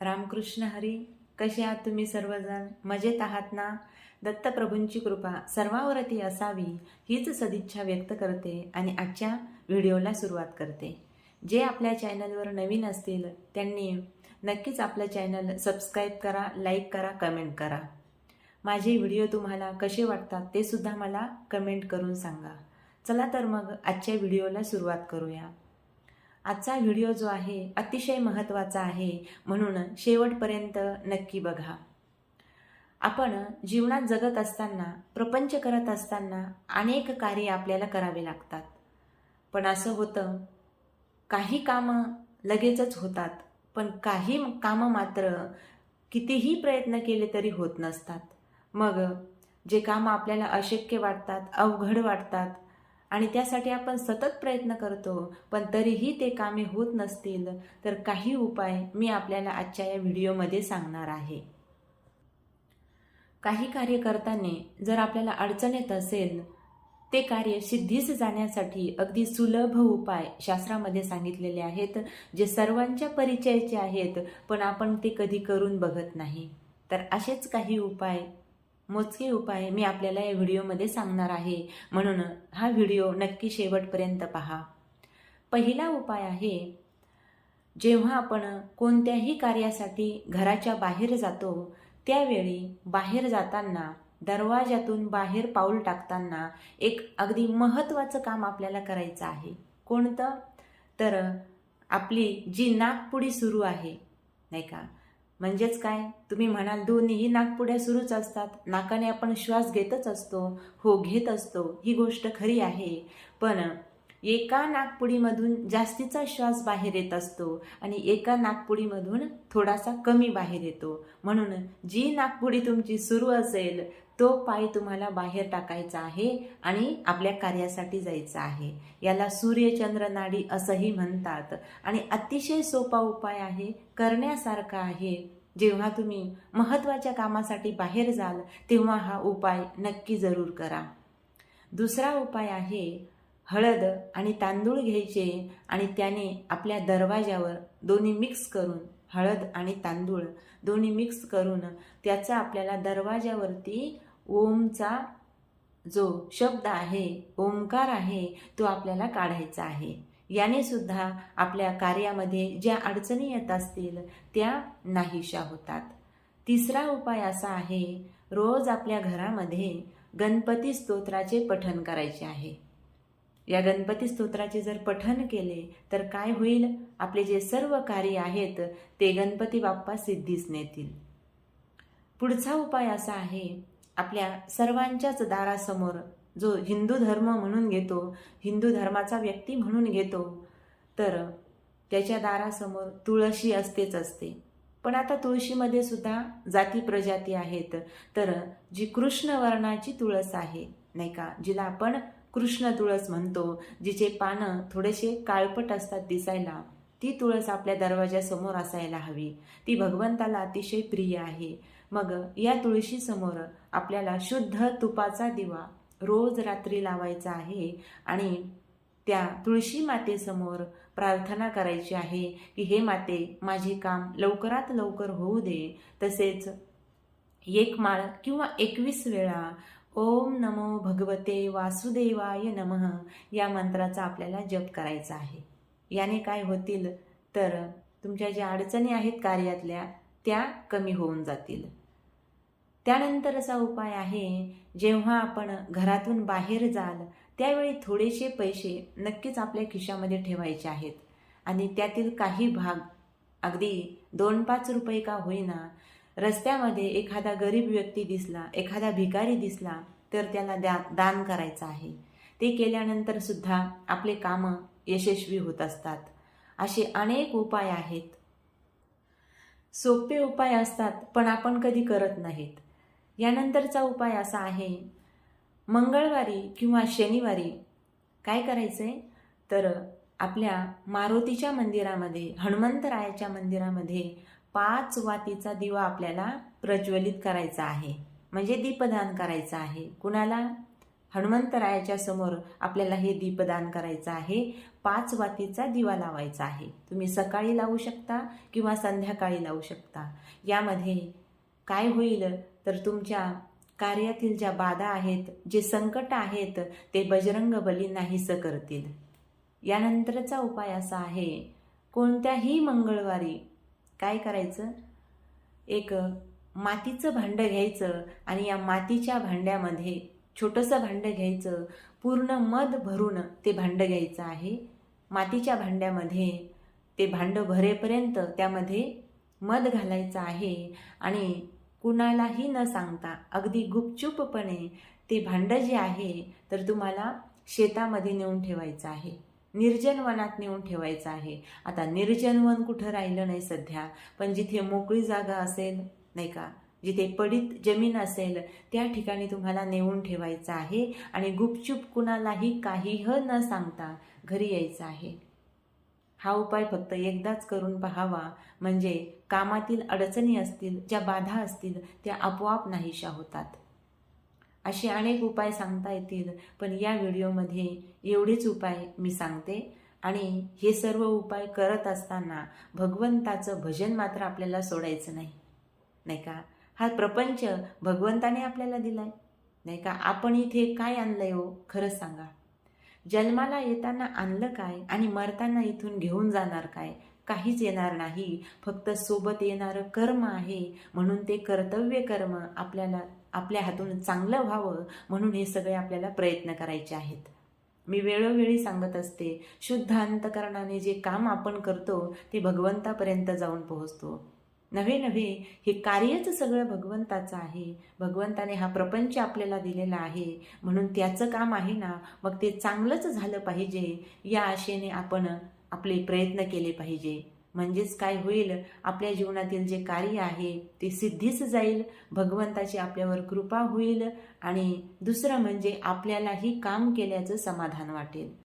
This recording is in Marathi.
रामकृष्ण हरी कसे आहात तुम्ही सर्वजण? मजेत आहात ना? दत्तप्रभूंची कृपा सर्वावरती असावी हीच सदिच्छा व्यक्त करते आणि आजच्या व्हिडिओला सुरुवात करते. जे आपल्या चॅनलवर नवीन असतील त्यांनी नक्कीच आपलं चॅनल सबस्क्राईब करा लाईक करा कमेंट करा. माझे व्हिडिओ तुम्हाला कसे वाटतात ते सुद्धा मला कमेंट करून सांगा. चला तर मग आजच्या व्हिडिओला सुरुवात करूया. आजचा व्हिडिओ जो आहे अतिशय महत्त्वाचा आहे. म्हणून शेवटपर्यंत नक्की बघा. आपण जीवनात जगत असताना प्रपंच करत असताना अनेक कार्य आपल्याला करावे लागतात. पण असं होतं काही कामं लगेचच होतात पण काही कामं मात्र कितीही प्रयत्न केले तरी होत नसतात. मग जे कामं आपल्याला अशक्य वाटतात अवघड वाटतात आणि त्यासाठी आपण सतत प्रयत्न करतो पण तरीही ते कामे होत नसतील तर काही उपाय मी आपल्याला आजच्या या व्हिडिओमध्ये सांगणार आहे. काही कार्य करताना जर आपल्याला अडचण येत असेल ते कार्य सिद्धीस जाण्यासाठी अगदी सुलभ उपाय शास्त्रामध्ये सांगितलेले आहेत जे सर्वांच्या परिचयाचे आहेत पण आपण ते कधी करून बघत नाही. तर असेच काही उपाय मोजके उपाय मी आपल्याला या व्हिडिओमध्ये सांगणार आहे. म्हणून हा व्हिडिओ नक्की शेवटपर्यंत पहा. पहिला उपाय आहे जेव्हा आपण कोणत्याही कार्यासाठी घराच्या बाहेर जातो त्यावेळी बाहेर जाताना दरवाजातून बाहेर पाऊल टाकताना एक अगदी महत्त्वाचं काम आपल्याला करायचं आहे. कोणतं? तर आपली जी नागपुडी सुरू आहे नाही का? म्हणजेच काय? तुम्ही म्हणाल दोन्हीही नागपुड्या सुरूच असतात. नाकाने आपण श्वास घेतच असतो हो घेत असतो. ही गोष्ट खरी आहे. पण एका नागपुडीमधून जास्तीचा श्वास बाहेर येत असतो आणि एका नागपुडीमधून थोडासा कमी बाहेर येतो. म्हणून जी नागपुडी तुमची सुरू असेल तो पाय तुम्हाला बाहेर टाकायचा आहे आणि आपल्या कार्यासाठी जायचं आहे. याला सूर्यचंद्र नाडी असंही म्हणतात. आणि अतिशय सोपा उपाय आहे करण्यासारखा आहे. जेव्हा तुम्ही महत्त्वाच्या कामासाठी बाहेर जाल तेव्हा हा उपाय नक्की जरूर करा. दुसरा उपाय आहे हळद आणि तांदूळ घ्यायचे आणि त्याने आपल्या दरवाजावर दोन्ही मिक्स करून हळद आणि तांदूळ दोन्ही मिक्स करून त्याचा आपल्याला दरवाजावरती ओमचा जो शब्द आहे ओंकार आहे तो आपल्याला काढायचा आहे. याने सुद्धा आपल्या कार्यामध्ये ज्या अडचणी येत असतील त्या नाहीशा होतात. तिसरा उपाय असा आहे रोज आपल्या घरामध्ये गणपती स्तोत्राचे पठन करायचे आहे. या गणपती स्तोत्राचे जर पठन केले तर काय होईल? आपले जे सर्व कार्य आहेत ते गणपती बाप्पा सिद्धीस नेतील पुढचा उपाय असा आहे आपल्या सर्वांच्याच दारासमोर जो हिंदू धर्म म्हणून घेतो हिंदू धर्माचा व्यक्ती म्हणून घेतो तर त्याच्या दारासमोर तुळशी असतेच असते. पण आता तुळशीमध्ये सुद्धा जाती प्रजाती आहेत तर जी कृष्ण वर्णाची तुळस आहे नाही का? जिला आपण कृष्ण तुळस म्हणतो जिचे पानं थोडेसे काळपट असतात दिसायला ती तुळस आपल्या दरवाजासमोर असायला हवी. ती भगवंताला अतिशय प्रिय आहे. मग या तुळशीसमोर आपल्याला शुद्ध तुपाचा दिवा रोज रात्री लावायचा आहे आणि त्या तुळशी मातेसमोर प्रार्थना करायची आहे की हे माते माझे काम लवकरात लवकर होऊ दे. तसेच एक माळ किंवा एकवीस वेळा ओम नमो भगवते वासुदेवाय नमः या मंत्राचा आपल्याला जप करायचा आहे. याने काय होतील? तर तुमच्या ज्या अडचणी आहेत कार्यातल्या त्या कमी होऊन जातील. त्यानंतरचा उपाय आहे जेव्हा आपण घरातून बाहेर जाल त्यावेळी थोडेसे पैसे नक्कीच आपल्या खिशामध्ये ठेवायचे आहेत. आणि त्यातील काही भाग अगदी दोन पाच रुपये का होईना रस्त्यामध्ये एखादा गरीब व्यक्ती दिसला एखादा भिकारी दिसला तर त्याला द्या दान करायचं आहे. ते केल्यानंतर सुद्धा आपले कामं यशस्वी होत असतात. असे अनेक उपाय आहेत. सोपे उपाय असतात पण आपण कधी करत नाहीत. यानंतरचा उपाय असा आहे मंगळवारी किंवा शनिवारी काय करायचं आहे तर आपल्या मारुतीच्या मंदिरामध्ये हनुमंतरायाच्या मंदिरामध्ये पाच वातीचा दिवा आपल्याला प्रज्वलित करायचा आहे. म्हणजे दीपदान करायचं आहे. कुणाला? हनुमंतरायाच्या समोर आपल्याला हे दीपदान करायचं आहे. पाच वातीचा दिवा लावायचा आहे. तुम्ही सकाळी लावू शकता किंवा संध्याकाळी लावू शकता. यामध्ये काय होईल? तर तुमच्या कार्यातील ज्या बाधा आहेत जे संकट आहेत ते बजरंग बली नाहीसं करतील. यानंतरचा उपाय असा आहे कोणत्याही मंगळवारी काय करायचं? एक मातीचं भांडं घ्यायचं आणि या मातीच्या भांड्यामध्ये छोटंसं भांडं घ्यायचं. पूर्ण मध भरून ते भांडं घ्यायचं आहे. मातीच्या भांड्यामध्ये ते भांडं भरेपर्यंत त्यामध्ये मध घालायचं आहे आणि कुणालाही न सांगता अगदी गुपचूपपणे ते भांडं जे आहे तर तुम्हाला शेतामध्ये नेऊन ठेवायचं आहे. निर्जन वनात नेऊन ठेवायचं आहे. आता निर्जन वन कुठं राहिलं नाही सध्या? पण जिथे मोकळी जागा असेल नाही का? जिथे पडीत जमीन असेल त्या ठिकाणी तुम्हाला नेऊन ठेवायचं आहे आणि गुपचूप कुणालाही काहीह न सांगता घरी यायचं आहे. हा उपाय फक्त एकदाच करून पहावा. म्हणजे कामातील अडचणी असतील ज्या बाधा असतील त्या आपोआप नाहीशा होतात. असे अनेक उपाय सांगता येतील. पण या व्हिडिओमध्ये एवढेच उपाय मी सांगते. आणि हे सर्व उपाय करत असताना भगवंताचं भजन मात्र आपल्याला सोडायचं नाही. नाही का? हा प्रपंच भगवंताने आपल्याला दिलाय. नाही का? आपण इथे काय आणलंय हो? खरंच सांगा. जन्माला येताना आणलं काय आणि मरताना इथून घेऊन जाणार काय? काहीच येणार नाही. फक्त सोबत येणारं कर्म आहे. म्हणून ते कर्तव्य कर्म आपल्याला आपल्या हातून चांगलं व्हावं म्हणून हे सगळे आपल्याला प्रयत्न करायचे आहेत. मी वेळोवेळी सांगत असते शुद्ध अंतकरणाने जे काम आपण करतो ते भगवंतापर्यंत जाऊन पोहोचतो. नव्हे नव्हे हे कार्यच सगळं भगवंताचं आहे. भगवंताने हा प्रपंच आपल्याला दिलेला आहे. म्हणून त्याचं काम आहे ना मग ते चांगलंच झालं पाहिजे या आशेने आपण आपले प्रयत्न केले पाहिजे. म्हणजेच काय होईल? आपल्या जीवनातील जे कार्य आहे ते सिद्धीच जाईल भगवंताची आपल्यावर कृपा होईल आणि दुसरं म्हणजे आपल्यालाही काम केल्याचं समाधान वाटेल.